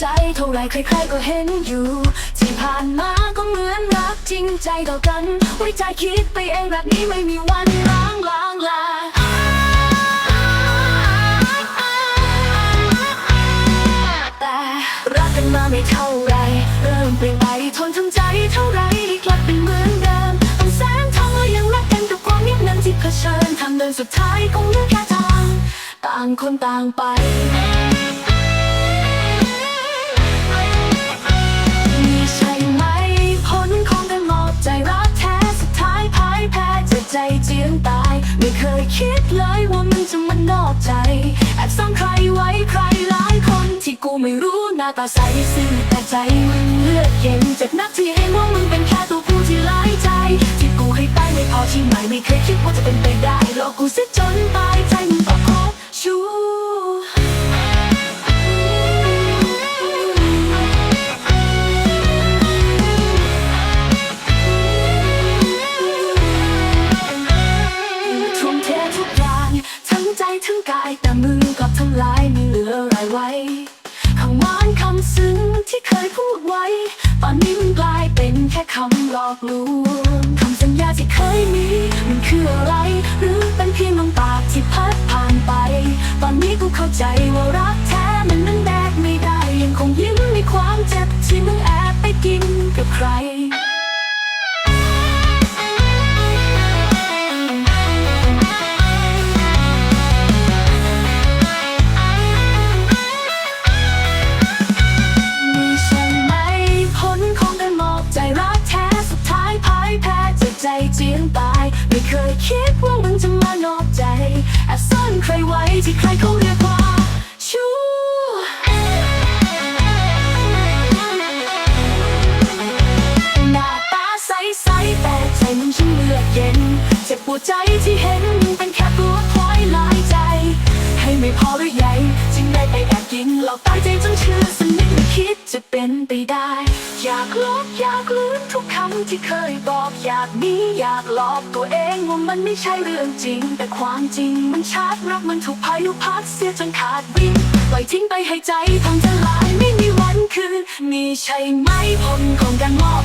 ใจเท่าไรใครๆก็เห็นอยู่ ที่ผ่านมาก็เหมือนรักจริงใจต่อกัน ไว้ใจคิดไปเองรักนี้ไม่มีวันล้างล้างลาแต่รักกันมาไม่เท่าไรเริ่มเปลี่ยนไปทนทำใจเท่าไรกลับเป็นเหมือนเดิมต้องแสนทองเรายังรักกันกับความเงียบงันที่เผชิญทางเดินสุดท้ายคงเหลือแค่ทาง ต่างคนต่างไป อบใจ แอบซ่อนใครไว้ใครหลายคนที่กูไม่รู้หน้าตาใสซื่อแต่ใจมึงเลือดเย็นเจ็บนักที่ให้มองมึงเป็นแค่ตัวผู้ที่หลายใจ ที่กูให้ไปไม่พอที่ไหนไม่เคยคิดว่าจะเป็นไปได้หลอกกูเสียจนตาย แค่คำหลอกลวงคำสัญญาที่เคยมี มันคืออะไร หรือเป็นเพียงลมปากที่พัดผ่านไป ตอนนี้กูเข้าใจว่ารั มึงช่างเลือดเย็น เจ็บปวดใจที่เห็นมึงเป็นแค่ตัวควายหลายใจ ให้ไม่พอหรือใหญ่จึงได้ไปแอบยิงหลอกตายใจจนเชื่อสนิทไม่คิดจะเป็นไปได้ อยากลบอยากลืมทุกคำที่เคยบอกอยากหนีอยากหลอกตัวเองว่ามันไม่ใช่เรื่องจริง แต่ความจริงมันชัดรักมันถูกพายุพัดเสียจนขาดวิ่งปล่อยทิ้งไปให้ใจพังทลายไม่มีวันคืนมีใช่ไหมผลของการมอบ